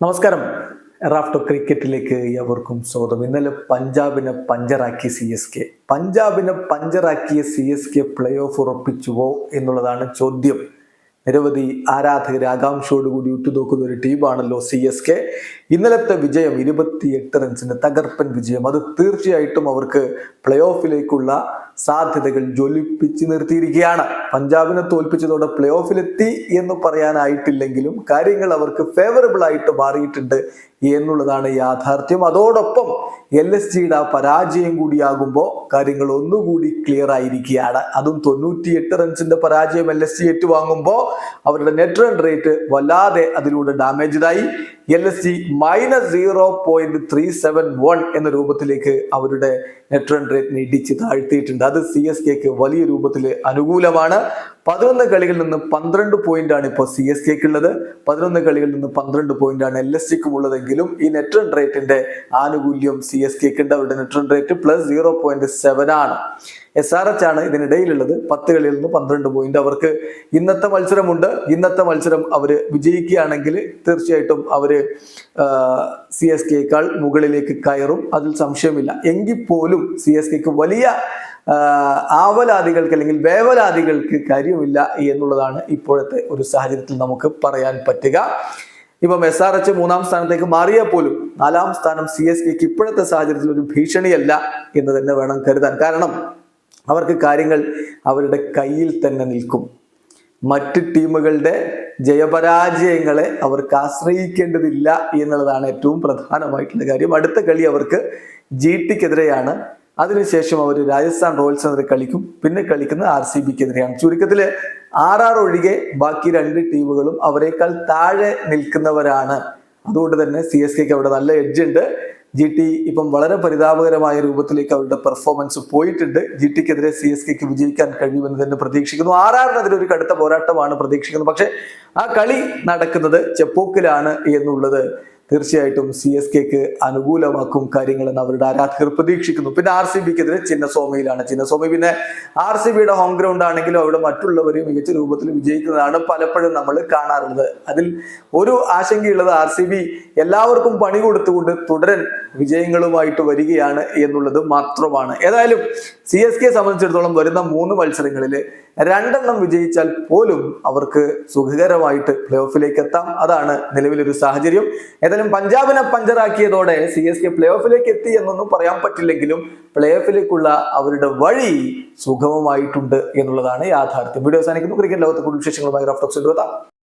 നമസ്കാരം. റാഫ്റ്റോ ക്രിക്കറ്റിലേക്ക് എവർക്കും സ്വാഗതം. ഇന്നലെ പഞ്ചാബിനെ പഞ്ചറാക്കി സി എസ് കെ പഞ്ചാബിനെ പഞ്ചറാക്കിയ C S K play off ഉറപ്പിച്ചുവോ എന്നുള്ളതാണ് ചോദ്യം. നിരവധി ആരാധകർ ആകാംക്ഷയോടുകൂടി ഉറ്റുനോക്കുന്ന ഒരു ടീമാണല്ലോ സി എസ് കെ ഇന്നലത്തെ വിജയം ഇരുപത്തിയെട്ട് റൺസിന്റെ തകർപ്പൻ വിജയം. അത് തീർച്ചയായിട്ടും അവർക്ക് പ്ലേ ഓഫിലേക്കുള്ള സാധ്യതകൾ ജ്വലിപ്പിച്ച് നിർത്തിയിരിക്കുകയാണ്. പഞ്ചാബിനെ തോൽപ്പിച്ചതോടെ പ്ലേ ഓഫിലെത്തി എന്ന് പറയാനായിട്ടില്ലെങ്കിലും കാര്യങ്ങൾ അവർക്ക് ഫേവറബിൾ ആയിട്ട് മാറിയിട്ടുണ്ട് എന്നുള്ളതാണ് യാഥാർത്ഥ്യം. അതോടൊപ്പം എൽ എസ് ജിയുടെ ആ പരാജയം കൂടിയാകുമ്പോൾ കാര്യങ്ങൾ ഒന്നുകൂടി ക്ലിയർ ആയിരിക്കുകയാണ്. അതും തൊണ്ണൂറ്റിയെട്ട് റൺസിന്റെ പരാജയം എൽ എസ് ജി ഏറ്റുവാങ്ങുമ്പോൾ അവരുടെ നെറ്റ് റൺ റേറ്റ് വല്ലാതെ അതിലൂടെ ഡാമേജ്ഡായി L S G minus zero point three seven one എന്ന രൂപത്തിലേക്ക് അവരുടെ നെറ്റ് റൺ റേറ്റ് ഇടിച്ച് താഴ്ത്തിയിട്ടുണ്ട്. അത് സി എസ് കെക്ക് വലിയ രൂപത്തിൽ അനുകൂലമാണ്. പതിനൊന്ന് കളികളിൽ നിന്ന് പന്ത്രണ്ട് പോയിന്റ് ആണ് ഇപ്പോൾ സി എസ് കെക്ക് ഉള്ളത്. പതിനൊന്ന് കളികളിൽ നിന്ന് പന്ത്രണ്ട് പോയിന്റ് ആണ് എൽ എസ് ജിക്കും ഉള്ളതെങ്കിലും ഈ നെറ്റ് റൺ റേറ്റിന്റെ ആനുകൂല്യം സി എസ് കെക്ക് ഉണ്ട്. അവരുടെ net run rate plus zero point seven ആണ്. എസ് ആർ എച്ച് ആണ് ഇതിനിടയിലുള്ളത് പത്ത് കളിയിൽ നിന്ന് പന്ത്രണ്ട് പോയിന്റ് അവർക്ക് ഇന്നത്തെ മത്സരമുണ്ട്. ഇന്നത്തെ മത്സരം അവർ വിജയിക്കുകയാണെങ്കിൽ തീർച്ചയായിട്ടും അവർ സി എസ് കെക്കാൾ മുകളിലേക്ക് കയറും. അതിൽ സംശയമില്ല. എങ്കിൽ പോലും സി എസ് കെക്ക് വലിയ ആവലാദികൾക്ക് അല്ലെങ്കിൽ വേവലാദികൾക്ക് കാര്യമില്ല എന്നുള്ളതാണ് ഇപ്പോഴത്തെ ഒരു സാഹചര്യത്തിൽ നമുക്ക് പറയാൻ പറ്റുക. ഇപ്പം എസ് ആർ എച്ച് മൂന്നാം സ്ഥാനത്തേക്ക് മാറിയാൽ പോലും നാലാം സ്ഥാനം സി എസ് കെക്ക് ഇപ്പോഴത്തെ സാഹചര്യത്തിൽ ഒരു ഭീഷണിയല്ല എന്ന് തന്നെ വേണം കരുതാൻ. കാരണം അവർക്ക് കാര്യങ്ങൾ അവരുടെ കയ്യിൽ തന്നെ നിൽക്കും. മറ്റ് ടീമുകളുടെ ജയപരാജയങ്ങളെ അവർക്ക് ആശ്രയിക്കേണ്ടതില്ല എന്നുള്ളതാണ് ഏറ്റവും പ്രധാനമായിട്ടുള്ള കാര്യം. അടുത്ത കളി അവർക്ക് ജി ടിക്കെതിരെയാണ്. അതിനുശേഷം അവർ രാജസ്ഥാൻ റോയൽസിനെതിരെ കളിക്കും. പിന്നെ കളിക്കുന്നത് ആർ സി ബിക്കെതിരെയാണ്. ചുരുക്കത്തിൽ ആർ ആർ ഒഴികെ ബാക്കി രണ്ട് ടീമുകളും അവരെക്കാൾ താഴെ നിൽക്കുന്നവരാണ്. അതുകൊണ്ട് തന്നെ സി എസ് കെക്ക് അവിടെ നല്ല എഡ്ജ് ഉണ്ട്. ജി ടി ഇപ്പം വളരെ പരിതാപകരമായ രൂപത്തിലേക്ക് അവരുടെ പെർഫോമൻസ് പോയിട്ടുണ്ട്. ജി ടിക്കെതിരെ സി എസ് കെക്ക് വിജയിക്കാൻ കഴിയുമെന്ന് തന്നെ പ്രതീക്ഷിക്കുന്നു. ആറിനെതിരെ ഒരു കടുത്ത പോരാട്ടമാണ് പ്രതീക്ഷിക്കുന്നത്. പക്ഷെ ആ കളി നടക്കുന്നത് ചെപ്പോക്കിലാണ് എന്നുള്ളത് തീർച്ചയായിട്ടും സി എസ് കെക്ക് അനുകൂലമാക്കും കാര്യങ്ങളെന്ന് അവരുടെ ആരാധകർ പ്രതീക്ഷിക്കുന്നു. പിന്നെ ആർ സി ബിക്കെതിരെ ചിന്നസ്വാമിയിലാണ് ചിന്നസ്വാമി പിന്നെ ആർ സി ബിയുടെ ഹോം ഗ്രൗണ്ട് ആണെങ്കിലും അവിടെ മറ്റുള്ളവർ മികച്ച രൂപത്തിൽ വിജയിക്കുന്നതാണ് പലപ്പോഴും നമ്മൾ കാണാറുള്ളത്. അതിൽ ഒരു ആശങ്കയുള്ളത് ആർ സി ബി എല്ലാവർക്കും പണി കൊടുത്തുകൊണ്ട് തുടരൻ വിജയങ്ങളുമായിട്ട് വരികയാണ് എന്നുള്ളത് മാത്രമാണ്. ഏതായാലും സി എസ് കെ സംബന്ധിച്ചിടത്തോളം വരുന്ന മൂന്ന് മത്സരങ്ങളിൽ രണ്ടെണ്ണം വിജയിച്ചാൽ പോലും അവർക്ക് സുഖകരമായിട്ട് പ്ലേ ഓഫിലേക്ക് എത്താം അതാണ് നിലവിലൊരു സാഹചര്യം. ഏതായാലും പഞ്ചാബിനെ പഞ്ചറാക്കിയതോടെ സി എസ് കെ പ്ലേ ഓഫിലേക്ക് എത്തി എന്നൊന്നും പറയാൻ പറ്റില്ലെങ്കിലും പ്ലേ ഓഫിലേക്കുള്ള അവരുടെ വഴി സുഗമമായിട്ടുണ്ട് എന്നുള്ളതാണ് യാഥാർത്ഥ്യം. വീഡിയോ അവസാനിക്കുന്നു. ക്രിക്കറ്റ് ലോകത്തെ കൂടുതൽ വിശേഷങ്ങളുമായി റഫ്റ്റോക്സ് എത്താം.